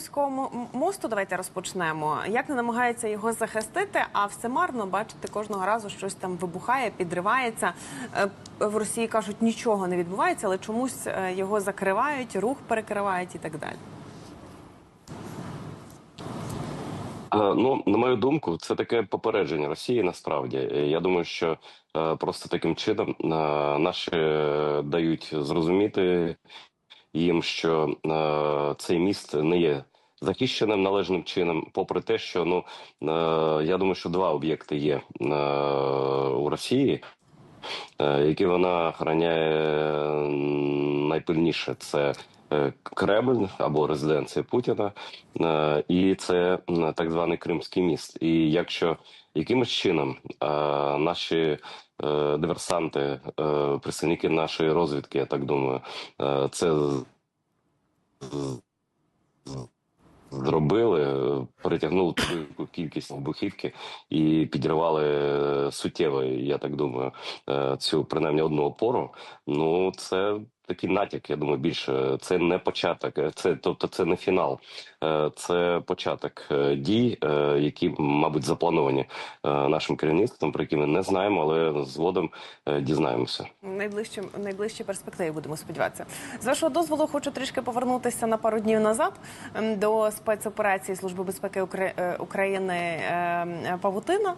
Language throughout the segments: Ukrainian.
Кримського мосту давайте розпочнемо. Як не намагається його захистити, а все марно бачите, кожного разу щось там вибухає, підривається. Е, В Росії кажуть, нічого не відбувається, але чомусь е, його закривають, рух перекривають і так далі. Е, Ну, на мою думку, це таке попередження Росії. Насправді, я думаю, що просто таким чином наші дають зрозуміти їм, що цей міст не є захищеним належним чином, попри те, що ну е, я думаю, що два об'єкти є е, у Росії, е, які вона охороняє найпильніше. Це е, Кремль або резиденція Путіна, е, і це так званий Кримський міст. І якщо якимось чином наші диверсанти, представники нашої розвідки, я так думаю, це зробили, притягнули велику кількість вибухівки і підірвали е, суттєво, я так думаю, е, цю принаймні одну опору. Ну це такий натяк. Я думаю, більше це не початок, е, це тобто це не фінал, Е, це початок е, дій, які, мабуть, заплановані нашим керівництвом, про які ми не знаємо, але згодом дізнаємося. Найближчим найближчі перспективи будемо сподіватися. З вашого дозволу хочу трішки повернутися на пару днів назад до спецоперації Служби безпеки України Павутина.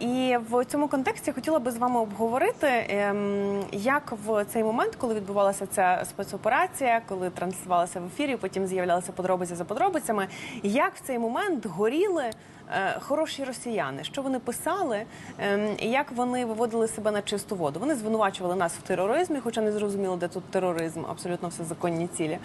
І в цьому контексті хотіла би з вами обговорити, ем, як в цей момент, коли відбувалася ця спецоперація, коли транслювалася в ефірі, потім з'являлися подробиці за подробицями, як в цей момент горіли. Е, Хороші росіяни, що вони писали, ем, як вони виводили себе на чисту воду. Вони звинувачували нас в тероризмі, хоча не зрозуміло, де тут тероризм, абсолютно все законні цілі.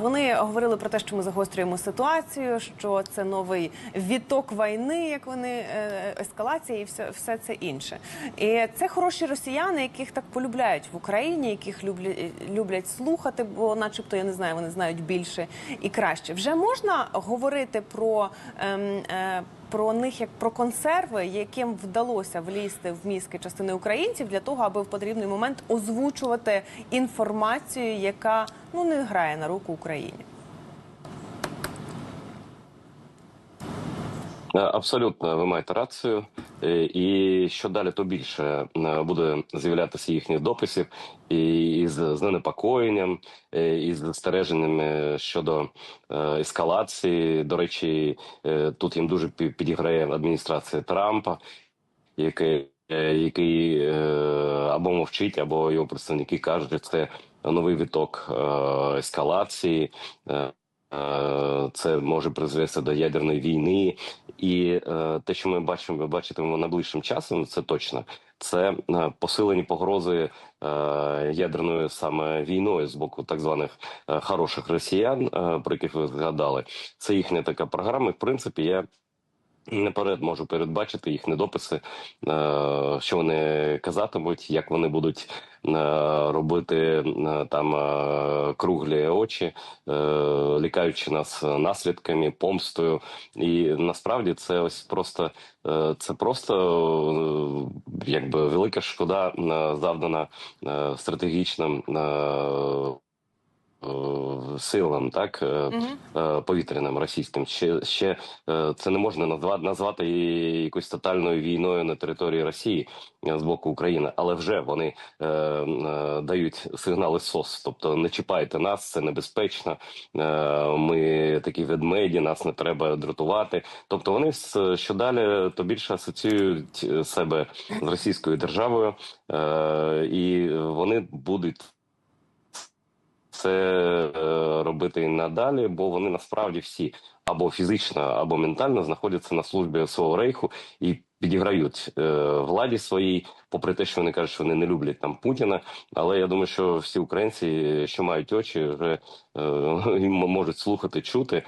Вони говорили про те, що ми загострюємо ситуацію, що це новий відток війни, як вони е, ескалація і все, все це інше. І це хороші росіяни, яких так полюбляють в Україні, яких люблять, люблять слухати, бо, начебто, я не знаю, вони знають більше і краще. Вже можна говорити про. Ем, е, про них як про консерви, яким вдалося влізти в мізки частини українців для того, аби в потрібний момент озвучувати інформацію, яка ну не грає на руку Україні. Е, Абсолютно, ви маєте рацію. Е, І що далі, то більше е, буде з'являтися їхніх дописів і і з, з ненепокоєнням, е, і з застереженнями щодо ескалації. До речі, тут їм дуже пі- підіграє адміністрація Трампа, який, який або мовчить, або його представники кажуть, що це новий виток ескалації. Це може призвести до ядерної війни, і е, те, що ми бачимо, бачитимемо найближчим часом, це точно. Це е, посилені погрози е, ядерною саме війною з боку так званих е, хороших росіян, е, про яких ви згадали. Це їхня така програма. і, В принципі, я наперед можу передбачити їхні дописи, е, що вони казатимуть, як вони будуть робити е, там е, круглі очі, е, лікаючи нас наслідками, помстою. І насправді це ось просто е, це просто е, якби велика шкода е, завдана е, стратегічним. Е, Силам, так е, повітряним російським. Ще ще це не можна назвати назвати якоюсь тотальною війною на території Росії з боку України, але вже вони е, е, дають сигнали СОС, тобто не чіпайте нас, це небезпечно. Е, ми такі ведмеді, нас не треба дратувати. Тобто вони що далі, то більше асоціюють себе з російською державою, е, і вони будуть це е, робити надалі, бо вони насправді всі або фізично, або ментально знаходяться на службі свого рейху і підіграють е, владі своїй, попри те, що вони кажуть, що вони не люблять там Путіна. Але я думаю, що всі українці, що мають очі, вже е, можуть слухати, чути,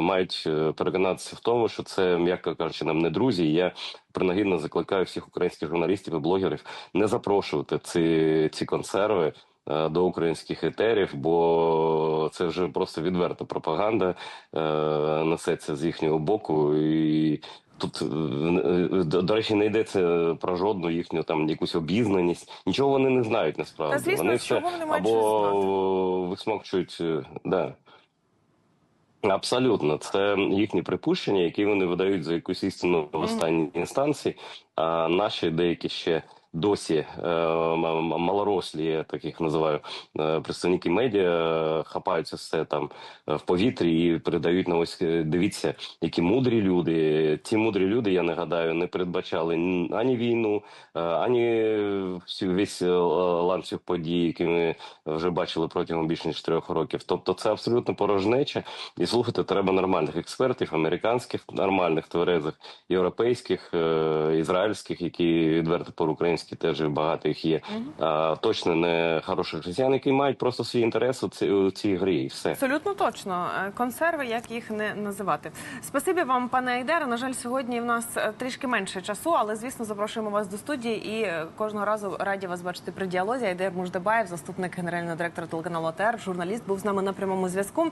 мають переконатися в тому, що це, м'яко кажучи, нам не друзі. І Я принагідно закликаю всіх українських журналістів і блогерів не запрошувати ці, ці консерви до українських етерів, бо це вже просто відверта пропаганда е, несеться з їхнього боку. І тут, е, е, до, речі, не йдеться про жодну їхню там якусь обізнаність. Нічого вони не знають насправді. Та, звісно, вони все вони або висмокчують. е, Да. Абсолютно, це їхні припущення, які вони видають за якусь істину в останній інстанції. А наші деякі ще досі м- малорослі, так їх називаю, е, представники медіа е, хапаються все там е, в повітрі і передають на ось дивіться, які мудрі люди. Ті мудрі люди, я нагадаю, не передбачали ані війну, ані всю весь ланцюг подій, які ми вже бачили протягом більш ніж трьох років. Тобто, це абсолютно порожнеча. І слухати треба нормальних експертів, американських, нормальних, тверезих, європейських, ізраїльських, які відверто по-українськи теж багато їх є. А, точно не хороших росіян, які мають просто свій інтерес у цій, у цій грі, і все. Абсолютно точно. Е, Консерви, як їх не називати. Спасибі вам, пане Айдере. На жаль, сьогодні в нас е, трішки менше часу, але звісно запрошуємо вас до студії і е, кожного разу раді вас бачити при діалозі. Айдер Муждабаєв, заступник генерального директора телеканалу АТР, журналіст, був з нами на прямому зв'язку.